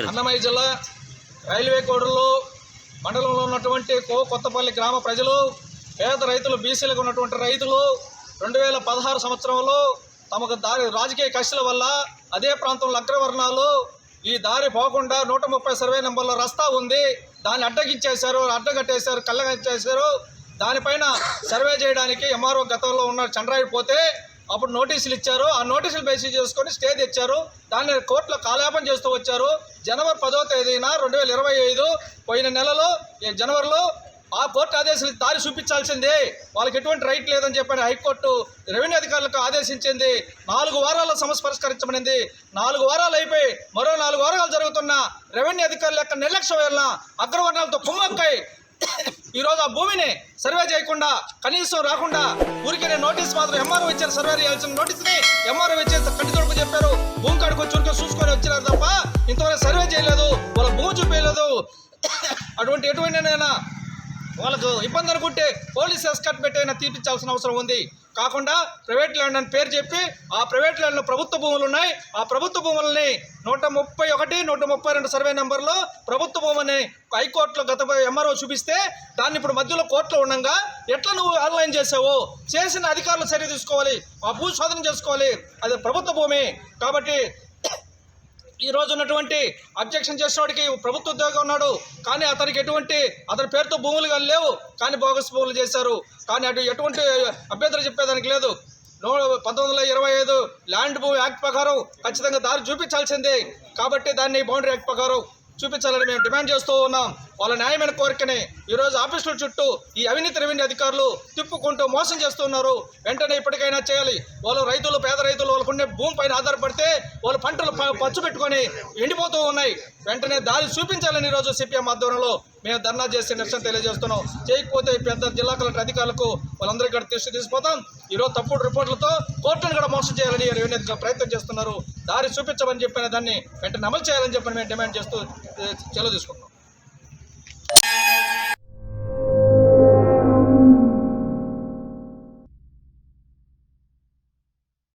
అన్నమయ్య జిల్లా రైల్వే కోడూరులో మండలంలో ఉన్నటువంటి కో కొత్తపల్లి గ్రామ ప్రజలు పేద రైతులు బీసీలకు ఉన్నటువంటి రైతులు రెండు వేల పదహారు సంవత్సరంలో తమకు దారి రాజకీయ కక్షల వల్ల అదే ప్రాంతంలో అగ్రవర్ణాలు ఈ దారి పోకుండా నూట ముప్పై సర్వే నెంబర్లో రస్తా ఉంది. దాన్ని అడ్డగించేశారు అడ్డగట్టేశారు కళ్ళగట్టేశారు. దానిపైన సర్వే చేయడానికి ఎంఆర్ఓ గతంలో ఉన్న చంద్రాయి పోతే అప్పుడు నోటీసులు ఇచ్చారు. ఆ నోటీసులు బేసి చేసుకొని స్టే తెచ్చారు. దాన్ని కోర్టులో కాలాపం చేస్తూ వచ్చారు. జనవరి పదో తేదీన రెండు వేల ఇరవై ఐదు పోయిన నెలలో జనవరిలో ఆ కోర్టు ఆదేశాలు దారి చూపించాల్సిందే. వాళ్ళకి ఎటువంటి రైట్ లేదని చెప్పని హైకోర్టు రెవెన్యూ అధికారులకు ఆదేశించింది. నాలుగు వారాల్లో సమస్య పరిష్కరించబడింది నాలుగు వారాలు అయిపోయి మరో నాలుగు వారాలు జరుగుతున్న రెవెన్యూ అధికారుల యొక్క నిర్లక్ష్యం వలన అగ్రవర్ణాలతో కుమ్మక్కై ఈరోజు ఆ భూమిని సర్వే చేయకుండా కనీసం రాకుండా ఊరికే నోటీస్ మాత్రం ఎంఆర్ఓ ఇచ్చారు సర్వే చేయాల్సిన నోటీస్ని ఎంఆర్ఓ ఇచ్చేసి కంటి తొడుపు చెప్పారు. భూమి కాడికి వచ్చి చూసుకొని వచ్చినారు తప్ప ఇంతవరకు సర్వే చేయలేదు వాళ్ళ భూమి చూపేయలేదు. అటువంటి ఎటువంటినైనా వాళ్ళకు ఇబ్బంది అనుకుంటే పోలీస్ ఎస్కట్ పెట్టైనా తీర్పించాల్సిన అవసరం ఉంది. కాకుండా ప్రైవేట్ ల్యాండ్ అని పేరు చెప్పి ఆ ప్రైవేట్ ల్యాండ్లో ప్రభుత్వ భూములు ఉన్నాయి. ఆ ప్రభుత్వ భూములని నూట ముప్పై ఒకటి నూట ముప్పై రెండు సర్వే నెంబర్లో ప్రభుత్వ భూమిని హైకోర్టులో గత ఎంఆర్ఓ చూపిస్తే దాన్ని ఇప్పుడు మధ్యలో కోర్టులో ఉండగా ఎట్లా నువ్వు ఆన్లైన్ చేసావు? చేసిన అధికారులు చర్య తీసుకోవాలి. ఆ భూ శోధన చేసుకోవాలి. అది ప్రభుత్వ భూమి. కాబట్టి ఈ రోజు ఉన్నటువంటి అబ్జెక్షన్ చేసేవాడికి ప్రభుత్వ ఉద్యోగం ఉన్నాడు. కానీ అతనికి ఎటువంటి అతని పేరుతో భూములు కానీ లేవు. కానీ బోగస్ భూములు చేశారు. కానీ అటు ఎటువంటి అభ్యంతరం చెప్పేదానికి లేదు. నూ పంతొమ్మిది వందల ఇరవై ఐదు ల్యాండ్ భూమి యాక్ట్ ప్రకారం ఖచ్చితంగా దారి చూపించాల్సిందే. కాబట్టి దాన్ని బౌండరీ యాక్ట్ ప్రకారం చూపించాలని మేము డిమాండ్ చేస్తూ ఉన్నాం. వాళ్ళ న్యాయమైన కోరికని ఈరోజు ఆఫీసుల చుట్టూ ఈ అవినీతి రెవెన్యూ అధికారులు తిప్పుకుంటూ మోసం చేస్తున్నారు. వెంటనే ఇప్పటికైనా చేయాలి. వాళ్ళు రైతులు పేద రైతులు వాళ్ళకుండే భూమి పైన ఆధారపడితే వాళ్ళు పంటలు పచ్చు పెట్టుకొని ఎండిపోతూ ఉన్నాయి. వెంటనే దారి చూపించాలని ఈరోజు సిపిఎం ఆధ్వర్యంలో మేము ధర్నా చేసి నిరసన తెలియజేస్తున్నాం. చేయకపోతే పెద్ద జిల్లా కలెక్టర్ అధికారులకు వాళ్ళందరికీ కూడా తీసుకు తీసుకుపోతాం ఈరోజు తప్పుడు రిపోర్టులతో కోర్టును కూడా మోసం చేయాలని రెవెన్యూ ప్రయత్నం చేస్తున్నారు. దారి చూపించమని చెప్పిన దాన్ని వెంటనే అమలు చేయాలని చెప్పని మేము డిమాండ్ చేస్తూ ఏ, సెలవు తీసుకుంటున్నాం.